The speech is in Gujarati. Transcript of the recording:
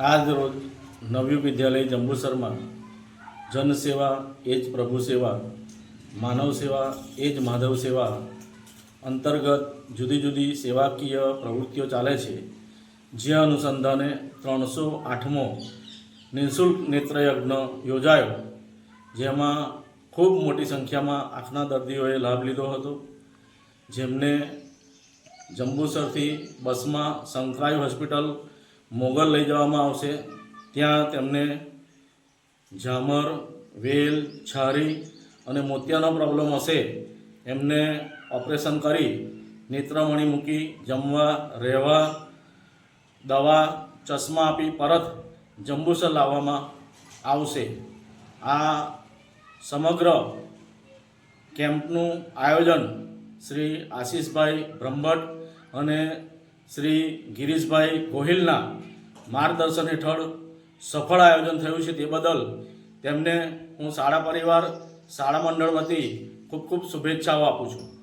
આજ રોજ વિદ્યાલય જંબુસરમાં જનસેવા એ જ પ્રભુ સેવા, માનવ સેવા એ જ માધવ સેવા અંતર્ગત જુદી જુદી સેવાકીય પ્રવૃત્તિઓ ચાલે છે, જે અનુસંધાને ત્રણસો આઠમો નિઃશુલ્ક નેત્રયજ્ઞ યોજાયો, જેમાં ખૂબ મોટી સંખ્યામાં આંખના દર્દીઓએ લાભ લીધો હતો, જેમને જંબુસરથી બસમાં સંકરાઈ હોસ્પિટલ મોગલ લઈ જવામાં આવશે. ત્યાં તેમને ઝામર, વેલ, છારી અને મોતિયાનો પ્રોબ્લેમ હશે. એમને ઓપરેશન કરી નેત્રમણી મૂકી જમવા, રહેવા, દવા, ચશ્મા આપી પરત જંબુસર લાવવામાં આવશે. આ સમગ્ર કેમ્પનું આયોજન શ્રી આશીષભાઈ બ્રહ્મભટ્ટ અને શ્રી ગિરીશભાઈ ગોહિલના માર્ગદર્શન હેઠળ સફળ આયોજન થયું છે તે બદલ તેમને હું શાળા પરિવાર, શાળા મંડળ વતી ખૂબ ખૂબ શુભેચ્છાઓ આપું છું.